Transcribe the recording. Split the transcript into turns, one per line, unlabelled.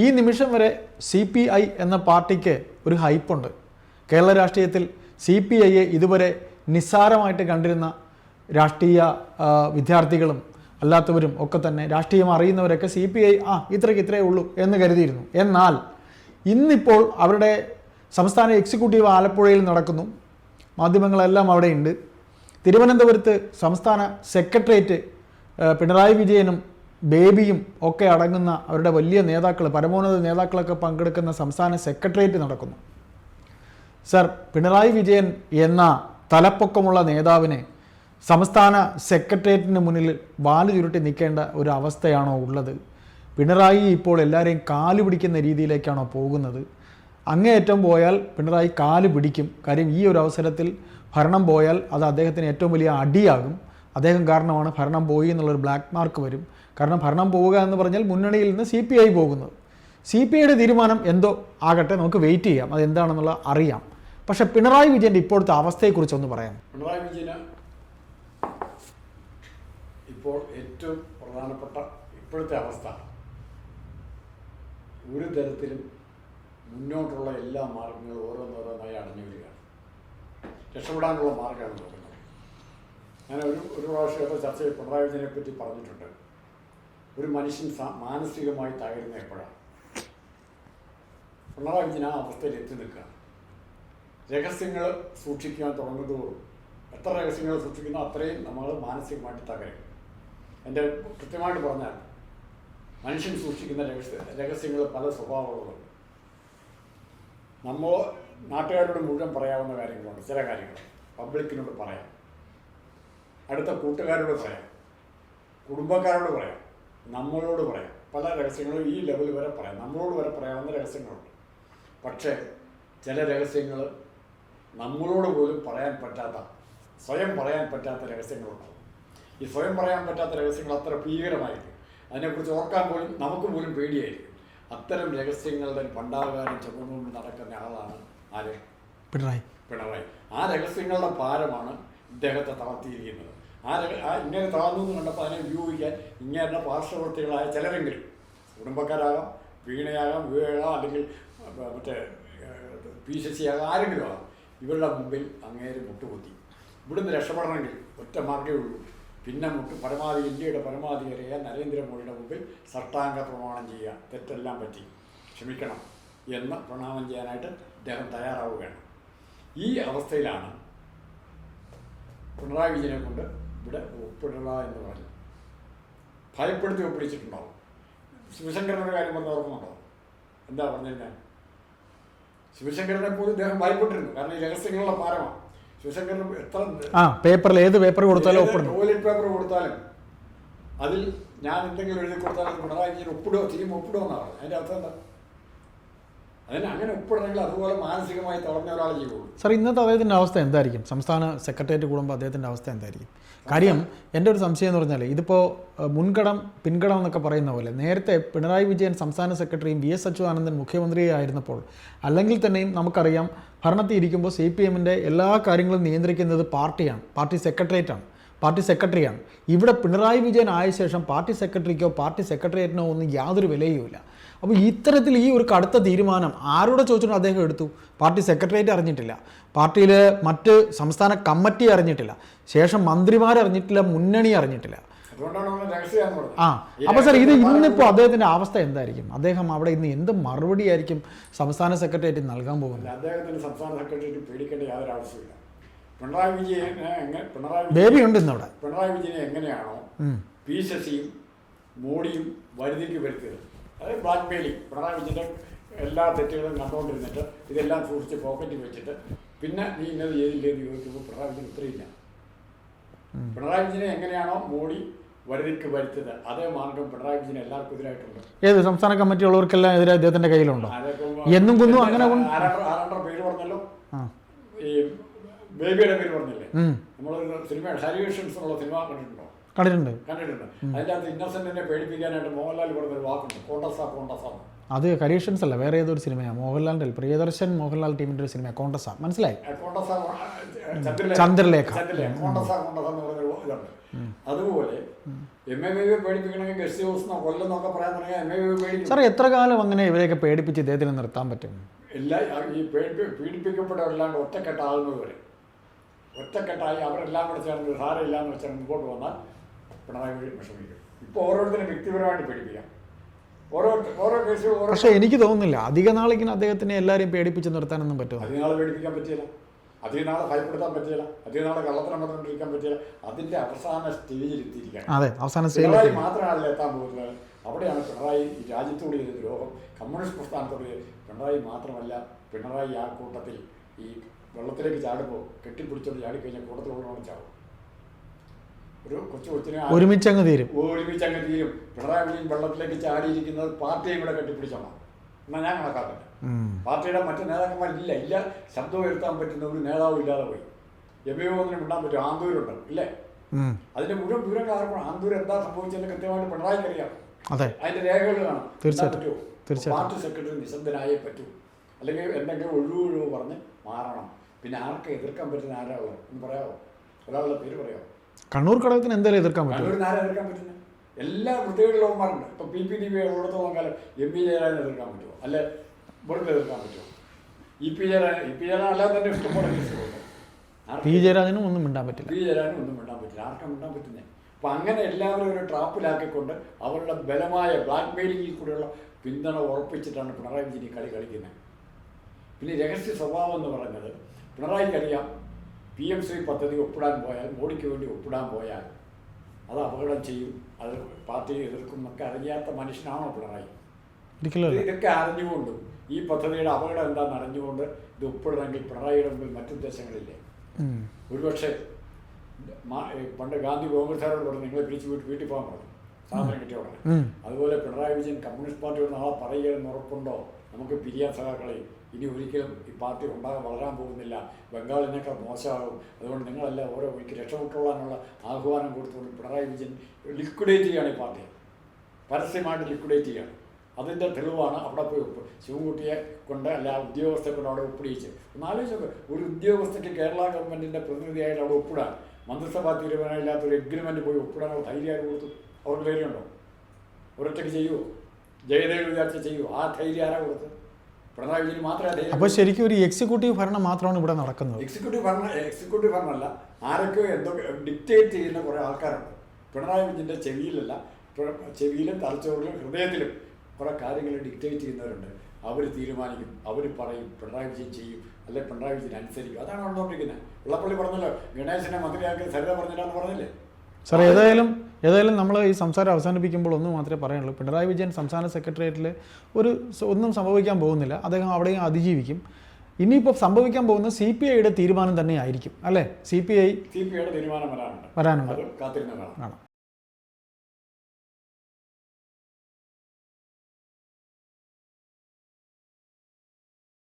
ഈ നിമിഷം വരെ സി പി ഐ എന്ന പാർട്ടിക്ക് ഒരു ഹൈപ്പുണ്ട്. കേരള രാഷ്ട്രീയത്തിൽ സി പി ഐയെ ഇതുവരെ നിസ്സാരമായിട്ട് കണ്ടിരുന്ന രാഷ്ട്രീയ വിദ്യാർത്ഥികളും അല്ലാത്തവരും ഒക്കെ തന്നെ രാഷ്ട്രീയം അറിയുന്നവരൊക്കെ സി പി ഐ ആ ഇത്രയ്ക്ക് ഇത്രയേ ഉള്ളൂ എന്ന് കരുതിയിരുന്നു. എന്നാൽ ഇന്നിപ്പോൾ അവരുടെ സംസ്ഥാന എക്സിക്യൂട്ടീവ് ആലപ്പുഴയിൽ നടക്കുന്നു. മാധ്യമങ്ങളെല്ലാം അവിടെയുണ്ട്. തിരുവനന്തപുരത്ത് സംസ്ഥാന സെക്രട്ടേറിയറ്റ് പിണറായി വിജയനും ബേബിയും ഒക്കെ അടങ്ങുന്ന അവരുടെ വലിയ നേതാക്കൾ പരമോന്നത നേതാക്കളൊക്കെ പങ്കെടുക്കുന്ന സംസ്ഥാന സെക്രട്ടേറിയറ്റ് നടക്കുന്നു. സർ പിണറായി വിജയൻ എന്ന തലപ്പൊക്കമുള്ള നേതാവിനെ സംസ്ഥാന സെക്രട്ടേറിയറ്റിന് മുന്നിൽ വാൽ ചുരുട്ടി നിൽക്കേണ്ട ഒരു അവസ്ഥയാണോ ഉള്ളത്? പിണറായി ഇപ്പോൾ എല്ലാവരെയും കാൽ പിടിക്കുന്ന രീതിയിലേക്കാണോ പോകുന്നത്? അങ്ങേയറ്റം പോയാൽ പിണറായി കാൽ പിടിക്കും. കാര്യം ഈ ഒരു അവസരത്തിൽ ഭരണം പോയാൽ അത് അദ്ദേഹത്തിന് ഏറ്റവും വലിയ അടിയാകും. അദ്ദേഹം കാരണമാണ് ഭരണം പോയി എന്നുള്ളൊരു ബ്ലാക്ക് മാർക്ക് വരും. കാരണം ഭരണം പോവുക എന്ന് പറഞ്ഞാൽ മുന്നണിയിൽ നിന്ന് സി പി ഐ പോകുന്നത്. സി പി ഐയുടെ തീരുമാനം എന്തോ ആകട്ടെ നമുക്ക് വെയിറ്റ് ചെയ്യാം. അത് എന്താണെന്നുള്ള അറിയാം. പക്ഷേ പിണറായി വിജയന്റെ ഇപ്പോഴത്തെ അവസ്ഥയെക്കുറിച്ച് ഒന്ന് പറയാം
പിണറായി വിജയന് ഇപ്പോൾ ഏറ്റവും പ്രധാനപ്പെട്ട ഇപ്പോഴത്തെ അവസ്ഥ. ഒരു തരത്തിലും മുന്നോട്ടുള്ള എല്ലാ മാർഗങ്ങളും ഓരോന്നോരോന്നായി അടഞ്ഞു വരികയാണ്. രക്ഷപ്പെടാനുള്ള മാർഗമാണ് ഞാൻ ഒരു ഒരു പ്രാവശ്യമൊക്കെ ചർച്ചയിൽ പിണറായി വിജയനെ പറ്റി പറഞ്ഞിട്ടുണ്ട്. ഒരു മനുഷ്യൻ മാനസികമായി തകരുന്ന എപ്പോഴാണ്? പിണറായി വിജയൻ ആ അവസ്ഥയിൽ എത്തി നിൽക്കുകയാണ് രഹസ്യങ്ങൾ സൂക്ഷിക്കാൻ തുടങ്ങുന്നതോറും എത്ര രഹസ്യങ്ങൾ സൂക്ഷിക്കുന്നോ അത്രയും നമ്മൾ മാനസികമായിട്ട് തകരും. എന്റെ കൃത്യമായിട്ട് പറഞ്ഞാൽ മനുഷ്യൻ സൂക്ഷിക്കുന്ന രഹസ്യ രഹസ്യങ്ങൾ പല സ്വഭാവങ്ങളുണ്ട് നമ്മൾ നാട്ടുകാരോട് മുഴുവൻ പറയാവുന്ന കാര്യങ്ങളുണ്ട്. ചില കാര്യങ്ങൾ പബ്ലിക്കിനോട് പറയാം. അടുത്ത കൂട്ടുകാരോട് പറയാം. കുടുംബക്കാരോട് പറയാം. നമ്മളോട് പറയാം. പല രഹസ്യങ്ങളും ഈ ലെവൽ വരെ പറയാം. നമ്മളോട് വരെ പറയാവുന്ന രഹസ്യങ്ങളുണ്ട്. പക്ഷേ ചില രഹസ്യങ്ങൾ നമ്മളോട് പോലും പറയാൻ പറ്റാത്ത സ്വയം പറയാൻ പറ്റാത്ത രഹസ്യങ്ങളുണ്ടാവും. ഈ സ്വയം പറയാൻ പറ്റാത്ത രഹസ്യങ്ങൾ അത്ര ഭീകരമായിരിക്കും. അതിനെക്കുറിച്ച് ഓർക്കാൻ പോലും നമുക്ക് പോലും പേടിയായിരിക്കും. അത്തരം രഹസ്യങ്ങളുടെ പണ്ടാകാനും ചുമന്നുകൊണ്ട് നടക്കുന്ന ആളാണ് ആര്?
പിണറായി.
പിണറായി. ആ രഹസ്യങ്ങളുടെ ഭാരമാണ് ഇദ്ദേഹത്തെ തളർത്തിയിരിക്കുന്നത്. ആ ഇങ്ങനെ താഴ്ന്നു എന്ന് കണ്ടപ്പോൾ അതിനെ ഉപയോഗിക്കാൻ ഇങ്ങനെ പാർശ്വവർത്തികളായ ചിലരെങ്കിലും കുടുംബക്കാരാകാം വീണയാകാം വിവേകാം അല്ലെങ്കിൽ മറ്റേ പി സി സി ആകാം ആരെങ്കിലും ആകാം ഇവരുടെ മുമ്പിൽ അങ്ങേര് മുട്ടുകുത്തി. ഇവിടുന്ന് രക്ഷപ്പെടണമെങ്കിൽ ഒറ്റ മാർഗേ ഉള്ളൂ. പിന്നെ മുട്ട് പരമാവധി ഇന്ത്യയുടെ പരമാധികാരിയായ നരേന്ദ്രമോദിയുടെ മുമ്പിൽ സർട്ടാംഗ പ്രമാണം ചെയ്യുക തെറ്റെല്ലാം പറ്റി. ക്ഷമിക്കണം എന്ന് പ്രണാമം ചെയ്യാനായിട്ട് അദ്ദേഹം തയ്യാറാവുകയാണ്. ഈ അവസ്ഥയിലാണ് പിണറായി വിജയനെ കൊണ്ട് ഇവിടെ ഒപ്പിടുക എന്ന് പറഞ്ഞു. ഭയപ്പെടുത്തി ഒപ്പിടിച്ചിട്ടുണ്ടാവും. ശിവശങ്കരന്റെ കാര്യം വന്ന് ഓർക്കുന്നുണ്ടോ? എന്താ പറഞ്ഞിരുന്നത് ശിവശങ്കരനെ പോലും ഇദ്ദേഹം ഭയപ്പെട്ടിരുന്നു. കാരണം ഈ രഹസ്യങ്ങളുടെ ഭാരമാണ്. ശിവശങ്കരൻ എത്ര
പേപ്പറിൽ ഏത് പേപ്പർ കൊടുത്താലും
ടോയ്ലറ്റ് പേപ്പർ കൊടുത്താലും അതിൽ ഞാൻ എന്തെങ്കിലും എഴുതി കൊടുത്താലും പിണറായി വിജയൻ ചെയ്യും ഒപ്പിടുക എന്നാണ് അതിന്റെ അർത്ഥം എന്താ? അതിന് അങ്ങനെ ഒപ്പിടണമെങ്കിൽ അതുപോലെ മാനസികമായി തളർന്ന ഒരാളെ ചെയ്യുള്ളൂ
സാർ ഇന്നത്തെ അദ്ദേഹത്തിന്റെ അവസ്ഥ എന്തായിരിക്കും? സംസ്ഥാന സെക്രട്ടേറിയറ്റ് കൂടുമ്പോൾ അദ്ദേഹത്തിന്റെ അവസ്ഥ എന്തായിരിക്കും? കാര്യം എന്റെ ഒരു സംശയം എന്ന് പറഞ്ഞാൽ ഇതിപ്പോൾ മുൻകടം പിൻകടം എന്നൊക്കെ പറയുന്ന പോലെ നേരത്തെ പിണറായി വിജയൻ സംസ്ഥാന സെക്രട്ടറിയും വി എസ് അച്യുതാനന്ദൻ മുഖ്യമന്ത്രിയായിരുന്നപ്പോൾ അല്ലെങ്കിൽ തന്നെയും നമുക്കറിയാം ഭരണത്തിൽ ഇരിക്കുമ്പോൾ സി പി എമ്മിന്റെ എല്ലാ കാര്യങ്ങളും നിയന്ത്രിക്കുന്നത് പാർട്ടിയാണ് പാർട്ടി സെക്രട്ടേറിയറ്റാണ്. പാർട്ടി സെക്രട്ടറിയാണ്. ഇവിടെ പിണറായി വിജയൻ ആയ ശേഷം പാർട്ടി സെക്രട്ടറിക്കോ പാർട്ടി സെക്രട്ടേറിയറ്റിനോ ഒന്നും യാതൊരു വിലയുമില്ല. അപ്പോൾ ഇത്തരത്തിൽ ഈ ഒരു കടുത്ത തീരുമാനം ആരോടെ ചോദിച്ചിട്ട് അദ്ദേഹം എടുത്തു. പാർട്ടി സെക്രട്ടേറിയറ്റ് അറിഞ്ഞിട്ടില്ല. പാർട്ടിയിൽ മറ്റ് സംസ്ഥാന കമ്മിറ്റി അറിഞ്ഞിട്ടില്ല. ശേഷം മന്ത്രിമാർ അറിഞ്ഞിട്ടില്ല മുന്നണി അറിഞ്ഞിട്ടില്ല. ആ അപ്പൊ സാർ ഇത് ഇന്നിപ്പോ അദ്ദേഹത്തിന്റെ അവസ്ഥ എന്തായിരിക്കും? അദ്ദേഹം അവിടെ ഇന്ന് എന്ത് മറുപടി ആയിരിക്കും സംസ്ഥാന സെക്രട്ടേറിയറ്റ് നൽകാൻ പോകുന്നത്?
അദ്ദേഹത്തിന് സംസ്ഥാന സെക്രട്ടേറിയറ്റ് പേടിക്കേണ്ട യാതൊരു ആവശ്യമില്ല പിണറായി വിജയനെ എങ്ങനെ പിണറായി
ബേബി ഉണ്ട് ഇന്ന് അവിടെ
പിണറായി വിജയനെ എങ്ങനെയാണോ. പി ശശിയും മോഡിയും വരുതിക്ക് വരുത്തിയത്. അതായത് ബ്ലാക്ക് മെയിലിംഗ് പിണറായി വിജയന്റെ എല്ലാ തെറ്റുകളും കണ്ടുകൊണ്ടിരുന്നിട്ട് ഇതെല്ലാം സൂക്ഷിച്ച് പോക്കറ്റിൽ വെച്ചിട്ട് പിന്നെ നീ ഇന്നത് ചെയ്തില്ലേ എന്ന് ചോദിക്കുമ്പോൾ പിണറായി വിജയൻ ഉത്തരയില്ല പിണറായി വിജയനെ എങ്ങനെയാണോ മോഡി വരുതിക്ക് വരുത്തത് അതേ മാർഗം പിണറായി വിജയൻ എല്ലാവർക്കും എതിരായിട്ടുണ്ട്.
ഏത് സംസ്ഥാന കമ്മിറ്റി ഉള്ളവർക്കെല്ലാം എതിരെ അദ്ദേഹത്തിന്റെ കയ്യിലുണ്ടോ? എന്നും കുന്നും അങ്ങനെ കൊണ്ട്
പേര് പറഞ്ഞല്ലോ? ഈ ബേബിയുടെ പേര് പറഞ്ഞില്ലേ. നമ്മളൊരു സിനിമ ഹരിവേഷൻസ് എന്നുള്ള സിനിമ കണ്ടിട്ടുണ്ടോ?
കണ്ടിട്ടുണ്ട്.
കണ്ടിട്ടുണ്ട്. അതിന്റെ അകത്ത് ഇന്നസെന്റിനെ പേടിപ്പിക്കാനായിട്ട് മോഹൻലാൽ ഒരു വാക്കുണ്ട്. കോണ്ടസ കോണ്ടസ.
അത് കരീഷൻസ് അല്ല വേറെ ഏതൊരു സിനിമയാണ് മോഹൻലാലിന്റെ പ്രിയദർശൻ മോഹൻലാൽ ടീമിന്റെ ഒരു സിനിമ കോണ്ടസ മനസ്സിലായി?
ചന്ദ്രലേഖ. കോണ്ടസ കോണ്ടസ എന്ന് പറഞ്ഞൊരു ഇതുണ്ട്. അതുപോലെ എം എ ബി പേടിപ്പിക്കണമെങ്കിൽ ഗസ്റ്റ് ഹൗസ് കൊല്ലെന്നൊക്കെ പറയാൻ തുടങ്ങിയാൽ എം എ ബി പേടിക്കും.
സാർ എത്ര കാലം അങ്ങനെ ഇവരെയൊക്കെ പേടിപ്പിച്ച് ഇദ്ദേഹത്തിന് നിർത്താൻ പറ്റും?
എല്ലാ ഈ പേടിപ്പി പീഡിപ്പിക്കപ്പെട്ടവരെല്ലാം ഒറ്റക്കെട്ടാകുന്നത് വരെ ഒറ്റക്കെട്ടായി അവരെല്ലാം കൂടെ ചേർന്ന് സാരമില്ലാന്ന് വെച്ചാൽ മുമ്പോട്ട് വന്നാൽ പിണറായി വിജയൻ വിഷമിക്കും. ഇപ്പോൾ ഓരോരുത്തരും വ്യക്തിപരമായിട്ട് പേടിപ്പിക്കാം. ഓരോ ഓരോ കേസ്
പക്ഷേ എനിക്ക് തോന്നുന്നില്ല. അധിക നാളിങ്ങനെ അദ്ദേഹത്തിനെ എല്ലാവരെയും പേടിപ്പിച്ച് നിർത്താനൊന്നും പറ്റുമോ?
അധികം നാളെ പേടിപ്പിക്കാൻ പറ്റിയില്ല. അധികം നാളെ ഭയപ്പെടുത്താൻ പറ്റിയില്ല. അധികം നാളെ കള്ളത്തരം പറഞ്ഞുകൊണ്ടിരിക്കാൻ പറ്റിയില്ല. അതിന്റെ അവസാന സ്റ്റേജിൽ എത്തിയിരിക്കുകയാണ്.
അതെ അവസാന സ്റ്റേജിൽ
മാത്രമല്ല എത്താൻ പോകുന്നത്. അവിടെയാണ് പിണറായി രാജ്യത്തോട് ചെയ്ത ദ്രോഹം കമ്മ്യൂണിസ്റ്റ് പ്രസ്ഥാനത്തോട് പിണറായി മാത്രമല്ല പിണറായി ആ കൂട്ടത്തിൽ ഈ വെള്ളത്തിലേക്ക് ചാടുമ്പോൾ കെട്ടിപ്പിടിച്ചോണ്ട് ചാടിക്കഴിഞ്ഞാൽ കൂട്ടത്തിലുള്ളവണ് ചാവും. ഒരു കൊച്ചു കൊച്ചിനെ ഒരുമിച്ച്
ഒരുമിച്ചങ്ങ് തീരും.
ഒരുമിച്ച് അങ്ങ് തീരും. പിണറായി വിജയൻ വെള്ളത്തിലേക്ക് ചാടിയിരിക്കുന്നത് പാർട്ടിയും കൂടെ കെട്ടിപ്പിടിച്ചോണം എന്നാൽ ഞാൻ കണക്കാക്കില്ല
ഉം.
പാർട്ടിയുടെ മറ്റു നേതാക്കന്മാരില്ല ഇല്ല. ശബ്ദം ഉയർത്താൻ പറ്റുന്ന ഒരു നേതാവും ഇല്ലാതെ പോയി. എം വിടാൻ പറ്റും ആന്തൂരുണ്ട് ഇല്ലേ. അതിന്റെ മുഴുവൻ വിവരം കാരണം ആന്തൂർ എന്താ സംഭവിച്ചെന്ന് കൃത്യമായിട്ട് പിണറായിക്ക് അറിയാം.
അതെ.
അതിന്റെ രേഖകൾ കാണാം.
തീർച്ചയായിട്ടും.
പാർട്ടി സെക്രട്ടറി നിശബ്ദനായേ പറ്റൂ. അല്ലെങ്കിൽ എന്തെങ്കിലും ഒഴിവൊഴിവ് പറഞ്ഞ് മാറണം. പിന്നെ ആർക്ക് എതിർക്കാൻ പറ്റുന്ന ആരാ ഉള്ളത് എന്ന് പറയാമോ ഒരാളുടെ പേര് പറയാമോ
കണ്ണൂർ ഘടകത്തിന് എന്തായാലും എതിർക്കാൻ പറ്റും.
കണ്ണൂർ ആരാ എതിർക്കാൻ പറ്റുന്നത് എല്ലാ വൃത്തികളുള്ളവന്മാരുണ്ട് ഇപ്പൊ പി പി ഡി പി ഉള്ളിടത്തോളം നോക്കാലും എം പി ജയരാജൻ എതിർക്കാൻ പറ്റുമോ അല്ലെ വെറുതെ എതിർക്കാൻ പറ്റുമോ E P Jayarajan E P Jayarajan അല്ലാതെ തന്നെ ഇഷ്ടംപോലെ കേസുകളുണ്ട് ആർക്ക്
പി ജയരാജനും ഒന്നും മിണ്ടാൻ പറ്റില്ല.
പി ജയരാജനും ഒന്നും മിണ്ടാൻ പറ്റില്ല. ആർക്കാ മിണ്ടാൻ പറ്റുന്നേ? അപ്പൊ അങ്ങനെ എല്ലാവരും ഒരു ട്രാപ്പിലാക്കിക്കൊണ്ട് അവരുടെ ബലമായ ബ്ലാക്ക് മെയിലിങ്ങിൽ കൂടെയുള്ള പിന്തുണ ഉറപ്പിച്ചിട്ടാണ് പിണറായി വിജയൻ കളി കളിക്കുന്നത് പിന്നെ രഹസ്യ സ്വഭാവം എന്ന് പറയുന്നത് പിണറായിക്ക് അറിയാം പി എം സി പദ്ധതി ഒപ്പിടാൻ പോയാൽ മോഡിക്ക് വേണ്ടി ഒപ്പിടാൻ പോയാൽ അത് അപകടം ചെയ്യും അത് പാർട്ടിയെ എതിർക്കും എന്നൊക്കെ അറിയാത്ത മനുഷ്യനാണോ പിണറായി? ഇതൊക്കെ അറിഞ്ഞുകൊണ്ടും ഈ പദ്ധതിയുടെ അപകടം എന്താണെന്ന് അറിഞ്ഞുകൊണ്ട് ഇത് ഒപ്പിടണമെങ്കിൽ പിണറായിയുടെ മുമ്പിൽ മറ്റു
ഉദ്ദേശങ്ങളില്ലേ?
ഒരുപക്ഷെ പണ്ട് ഗാന്ധി കോൺഗ്രസ്സുകാരോട് പറഞ്ഞു നിങ്ങളെ പിരിച്ചു വീട്ടിൽ വീട്ടിൽ പോകാൻ പറഞ്ഞു സാധനം കിട്ടിയ ഉടനെ. അതുപോലെ പിണറായി വിജയൻ കമ്മ്യൂണിസ്റ്റ് പാർട്ടിയോട് നാളെ പറയുകയെന്ന് ഉറപ്പുണ്ടോ? നമുക്ക് പിരിയാൻ സഹാക്കളെ ഇനി ഒരിക്കലും ഈ പാർട്ടി ഉണ്ടാകാൻ വളരാൻ പോകുന്നില്ല. ബംഗാളിനേക്കാൾ മോശമാകും. അതുകൊണ്ട് നിങ്ങളെല്ലാം ഓരോ എനിക്ക് രക്ഷപ്പെട്ടുകൊള്ളാനുള്ള ആഹ്വാനം കൊടുത്തുകൊണ്ട് പിണറായി വിജയൻ ലിക്വിഡേറ്റ് ചെയ്യുകയാണ് ഈ പാർട്ടിയെ പരസ്യമായിട്ട് ലിക്വിഡേറ്റ് ചെയ്യാണ് അതിന്റെ തെളിവാണ് അവിടെ പോയി ഒപ്പ് ശിവൻകുട്ടിയെ കൊണ്ട് അല്ല ഉദ്യോഗസ്ഥരെ കൊണ്ട് അവിടെ ഒപ്പിടിയിച്ച്. ഒന്ന് ആലോചിച്ചു ഒരു ഉദ്യോഗസ്ഥയ്ക്ക് കേരള ഗവൺമെന്റിന്റെ പ്രതിനിധിയായിട്ട് അവിടെ ഒപ്പിടാൻ മന്ത്രിസഭാ തീരുമാനമില്ലാത്ത ഒരു എഗ്രിമെന്റ് പോയി ഒപ്പിടാനുള്ള അവർ ധൈര്യം ആര് കൊടുത്തു. അവർക്ക് ധൈര്യമുണ്ടോ? ഒരൊറ്റയ്ക്ക് ചെയ്യുമോ ജയദേവ് വിചാരിച്ച് ചെയ്യുമോ ആ ധൈര്യം ആരാ കൊടുത്തത്? പിണറായി വിജയൻ മാത്രമേ ആ
അപ്പോൾ ശരിക്കും ഒരു എക്സിക്യൂട്ടീവ് ഭരണം മാത്രമാണ് ഇവിടെ നടക്കുന്നത്.
എക്സിക്യൂട്ടീവ് ഭരണം എക്സിക്യൂട്ടീവ് ഭരണമല്ല. ആരൊക്കെ എന്തൊക്കെ ഡിക്റ്റേറ്റ് ചെയ്യുന്ന കുറേ ആൾക്കാരുണ്ട്. പിണറായി വിജയന്റെ ചെവിയിലല്ല ചെവിയിലും തലച്ചോറിലും ഹൃദയത്തിലും കുറേ കാര്യങ്ങൾ ഡിക്റ്റേറ്റ് ചെയ്യുന്നവരുണ്ട്. അവർ തീരുമാനിക്കും അവർ പറയും പിണറായി വിജയൻ ചെയ്യും അല്ലെ പിണറായി വിജയൻ അനുസരിക്കും. അതാണ് നടന്നുകൊണ്ടിരിക്കുന്നത്. വെള്ളപ്പള്ളി പറഞ്ഞല്ലോ ഗണേശനെ മന്ത്രിയാക്കി സരിത പറഞ്ഞില്ലാന്ന് പറഞ്ഞില്ലേ?
സാർ ഏതായാലും ഏതായാലും നമ്മൾ ഈ സംസാരം അവസാനിപ്പിക്കുമ്പോൾ ഒന്ന് മാത്രമേ പറയാനുള്ളൂ. പിണറായി വിജയൻ സംസ്ഥാന സെക്രട്ടേറിയറ്റിൽ ഒരു ഒന്നും സംഭവിക്കാൻ പോകുന്നില്ല. അദ്ദേഹം അവിടെയും അതിജീവിക്കും. ഇനിയിപ്പോൾ സംഭവിക്കാൻ പോകുന്ന സി പി ഐയുടെ തീരുമാനം തന്നെ ആയിരിക്കും അല്ലേ? സി പി ഐ
വരാനുണ്ട്. കാണാം.